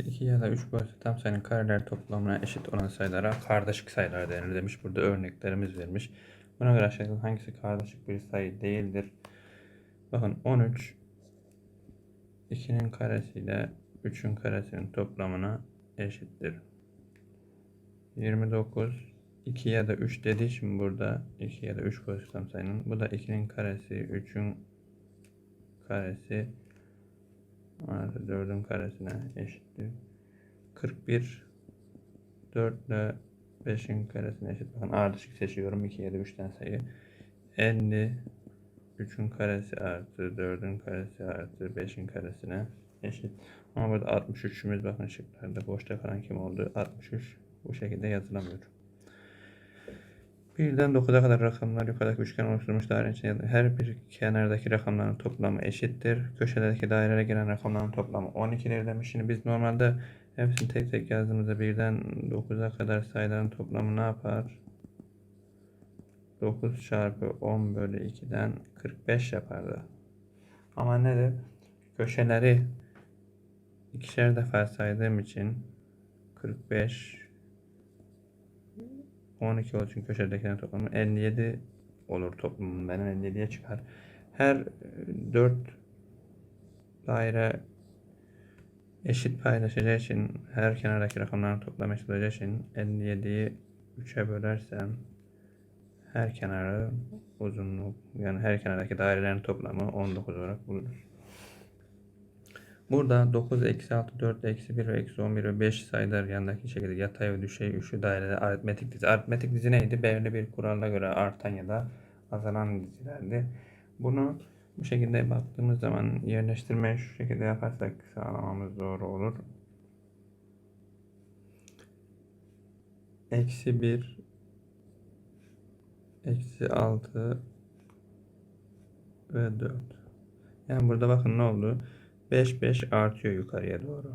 Yaklaşık 2 ya da 3 boyutlu tam sayının kareler toplamına eşit olan sayılara kardeşik sayılar denir demiş. Burada örneklerimiz vermiş. Buna göre aşağıdaki hangisi kardeşik bir sayı değildir? Bakın 13 2'nin karesiyle 3'ün karesinin toplamına eşittir. 29 2 ya da 3 dediği için burada 2 ya da 3 boyutlu tam sayının. Bu da 2'nin karesi, 3'ün karesi artı 4'ün karesine eşittir. 41 4 ile 5'in karesine eşit. Bakın ardışık seçiyorum. 2 ya da 3'ten sayı. 50 3'ün karesi artı 4'ün karesi artı 5'in karesine eşit. Ama burada 63'ümüz bakın şıklarda boşta kalan kim oldu? 63 bu şekilde yazılamıyor. Birden 9'a kadar rakamlar yukarıdaki üçgen oluşturmuş dairenin içinde her bir kenardaki rakamların toplamı eşittir. Köşelerdeki dairelere giren rakamların toplamı 12'lir demiş. Şimdi biz normalde hepsini tek tek yazdığımızda birden 9'a kadar sayıların toplamı ne yapar? 9 çarpı 10 bölü 2'den 45 yapardı. Ama nedir? Köşeleri ikişer defa saydığım için 45 12 olduğu için köşedekilerin toplamı 57 olur toplamım benim 57'ye çıkar. Her 4 daire eşit paylaşacağı için her kenardaki rakamların toplamı eşit olacağı için 57'yi 3'e bölersem her kenarı uzunluk yani her kenardaki dairelerin toplamı 19 olarak bulunur. Burada 9, eksi 6, 4, eksi 1 ve eksi 11 ve 5 sayılar yanındaki şekilde yatay ve düşey üçlü dairede aritmetik dizi. Aritmetik dizi neydi? Belirli bir kurala göre artan ya da azalan dizilerdi. Bunu bu şekilde baktığımız zaman yerleştirmeyi şu şekilde yaparsak sağlamamız doğru olur. Eksi 1 Eksi 6 ve 4. Yani burada bakın ne oldu? 5 5 artıyor yukarıya doğru.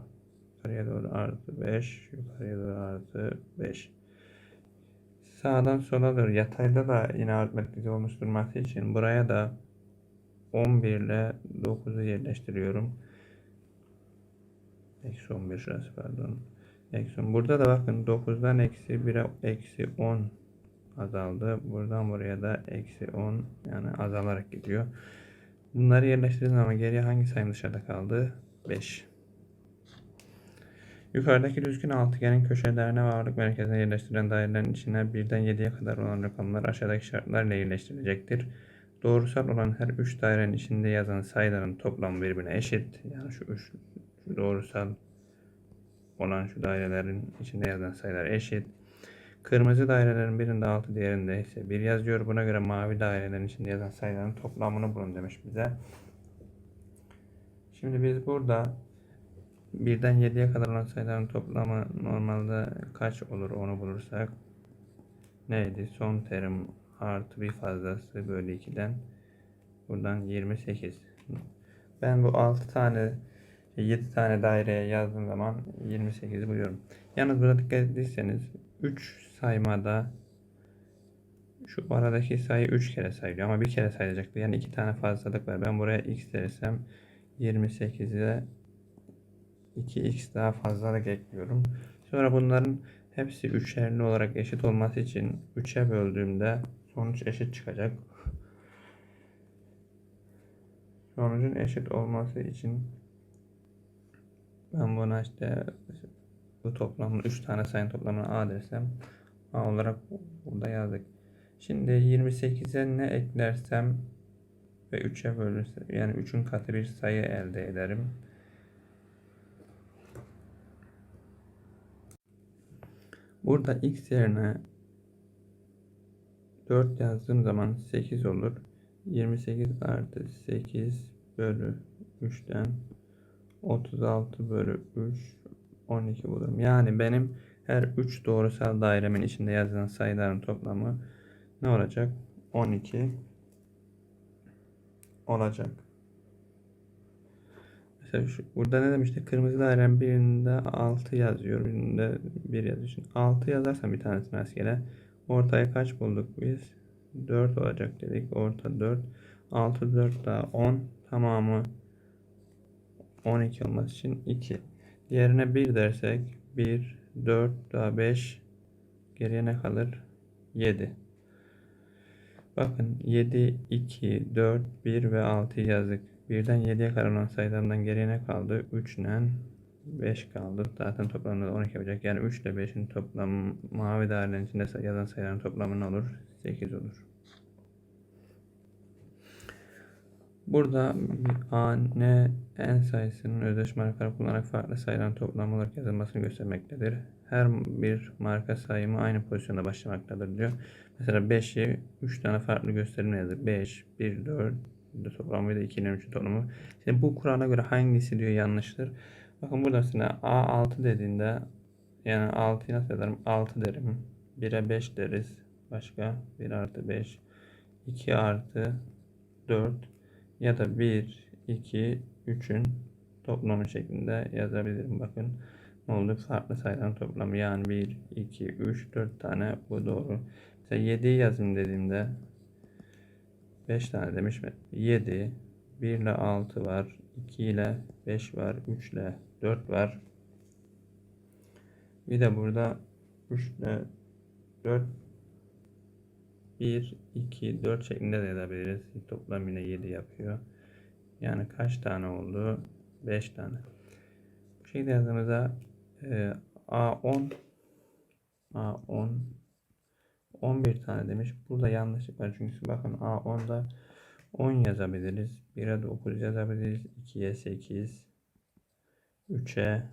Yukarıya doğru artı 5, yukarıya doğru artı 5. Sağdan sola doğru yatayda da yine aritmetik oluşturması için buraya da 11 ile 9'u yerleştiriyorum. Eksi 11 şurası pardon. Eksi 10. Burada da bakın 9'dan eksi 1'e eksi 10 azaldı. Buradan buraya da eksi 10 yani azalarak gidiyor. Bunları yerleştirdiğim zaman geriye hangi sayım dışarıda kaldı? 5. Yukarıdaki düzgün altıgenin köşelerine varlık merkezine yerleştirilen dairelerin içine birden 7'ye kadar olan rakamlar aşağıdaki şartlarla yerleştirilecektir. Doğrusal olan her 3 dairenin içinde yazan sayıların toplamı birbirine eşit. Yani şu 3 doğrusal olan şu dairelerin içinde yazan sayılar eşit. Kırmızı dairelerin birinde 6 diğerinde ise 1 yazıyor. Buna göre mavi dairelerin içinde yazan sayıların toplamını bulun demiş bize. Şimdi biz burada birden 7'ye kadar olan sayıların toplamı normalde kaç olur onu bulursak neydi? Son terim artı bir fazlası bölü 2'den buradan 28. Ben bu 6 tane 7 tane daireye yazdığım zaman 28'i buluyorum. Yalnız burada dikkat ettiyseniz 3 saymada şu aradaki sayı 3 kere sayılıyor ama bir kere sayılacaktı. Yani 2 tane fazlalık var. Ben buraya x dersem 28'e 2x daha fazlalık ekliyorum. Sonra bunların hepsi üçerli olarak eşit olması için 3'e böldüğümde sonuç eşit çıkacak. Sonucun eşit olması için ben buna işte bu toplamın 3 tane sayının toplamını a dersem a olarak burada yazdık. Şimdi 28'e ne eklersem ve 3'e bölürsem yani 3'ün katı bir sayı elde ederim. Burada x yerine 4 yazdığım zaman 8 olur. 28 artı 8 bölü 3'ten 36 bölü 3 12 bulurum. Yani benim her 3 doğrusal dairemin içinde yazılan sayıların toplamı ne olacak? 12 olacak. Mesela şu, burada ne demişti? Kırmızı dairenin birinde 6 yazıyor. Birinde 1 yazıyor. Şimdi 6 yazarsam bir tanesini rastgele. Ortaya kaç bulduk biz? 4 olacak dedik. Orta 4. 6 4 daha 10. Tamamı 12 olması için 2. Diğerine 1 dersek 1, 4 daha 5 geriye ne kalır? 7. Bakın 7, 2, 4, 1 ve 6 yazdık. 1'den 7'ye kadar olan sayılarından geriye ne kaldı? 3 ile 5 kaldı. Zaten toplamda da 12 yapacak. Yani 3 ile 5'in toplamı mavi dairenin içinde yazan sayıların toplamı ne olur? 8 olur. Burada A, N, N sayısının özdeş markalar kullanarak farklı sayıların toplamı olarak yazılmasını göstermektedir. Her bir marka sayımı aynı pozisyonda başlamaktadır diyor. Mesela 5'i 3 tane farklı gösterimle yazdık. 5, 1, 4, bir de toplamı de 2 ile 3'ün toplamı. Şimdi bu kurala göre hangisi diyor yanlıştır. Bakın burada aslında A6 dediğinde yani 6'yı nasıl yazarım? 6 derim. 1'e 5 deriz. Başka 1 artı 5. 2 artı 4 ya da 1, 2, 3'ün toplamı şeklinde yazabilirim. Bakın ne oldu? Farklı sayıların toplamı. Yani 1, 2, 3, 4 tane bu doğru. Mesela 7'yi yazayım dediğimde 5 tane demiş mi? 7, 1 ile 6 var, 2 ile 5 var, 3 ile 4 var. Bir de burada 3 ile 4 1, 2, 4 şeklinde de yazabiliriz. Toplam yine 7 yapıyor. Yani kaç tane oldu? 5 tane. Bu şekilde yazdığımızda e, A10 A10 11 tane demiş. Burada yanlışlık var. Çünkü bakın A10'da 10 yazabiliriz. 1'e 9 yazabiliriz. 2'ye 8 3'e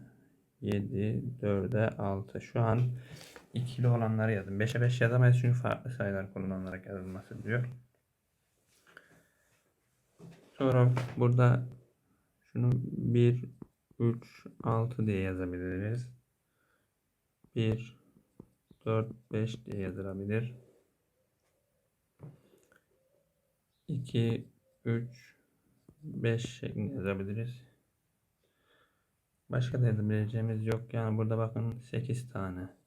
7 4'e 6. Şu an ikili olanları yazın. 5'e 5 yazamayız çünkü farklı sayılar kullanılarak yazılması diyor. Sonra burada şunu 1, 3, 6 diye yazabiliriz. 1, 4, 5 diye yazılabilir. 2, 3, 5 şeklinde yazabiliriz. Başka da yazabileceğimiz yok. Yani burada bakın 8 tane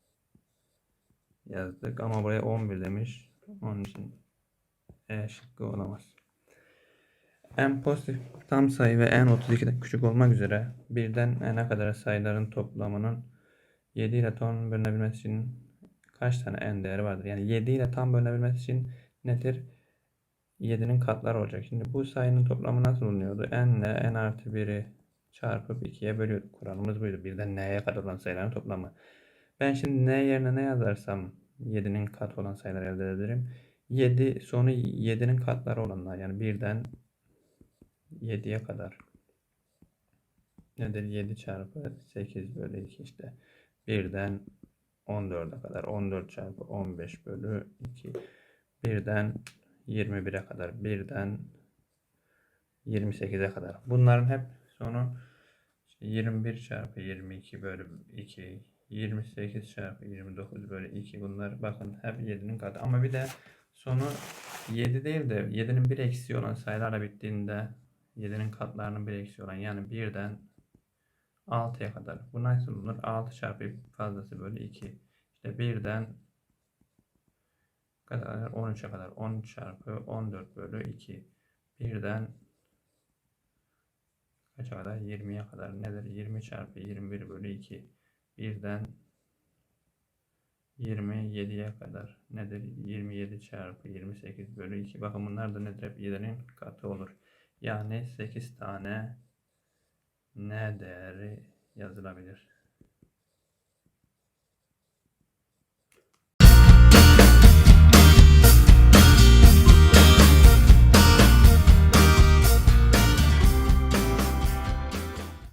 yazdık ama buraya 11 demiş. Onun için E şıkkı olamaz. En pozitif tam sayı ve en 32'den küçük olmak üzere birden n'e kadar sayıların toplamının 7 ile tam bölünebilmesi için kaç tane n değeri vardır? Yani 7 ile tam bölünebilmesi için nedir? 7'nin katları olacak. Şimdi bu sayının toplamı nasıl bulunuyordu? n ile n artı 1'i çarpıp 2'ye bölüyorduk. Kuralımız buydu. Birden n'ye kadar olan sayıların toplamı. Ben şimdi n yerine ne yazarsam 7'nin kat olan sayılar elde ederim. 7 sonu 7'nin katları olanlar yani birden 7'ye kadar. Nedir? 7 çarpı 8 bölü 2 işte. Birden 14'e kadar. 14 çarpı 15 bölü 2. Birden 21'e kadar. Birden 28'e kadar. Bunların hep sonu işte 21 çarpı 22 bölü 2. 28 çarpı 29 bölü 2. Bunlar bakın hep 7'nin katı. Ama bir de sonu 7 değil de 7'nin bir eksiği olan sayılarla bittiğinde 7'nin katlarının bir eksiği olan yani 1'den 6'ya kadar. Bu nasıl bulunur? 6 çarpı fazlası bölü 2. İşte 1'den kadar 13'e kadar 13 çarpı 14 bölü 2. 1'den kaça kadar? 20'ye kadar nedir? 20 çarpı 21 bölü 2. 1'den 27'ye kadar nedir? 27 çarpı 28 bölü 2. Bakın bunlar da nedir? Hep 7'nin katı olur. Yani 8 tane n değeri yazılabilir.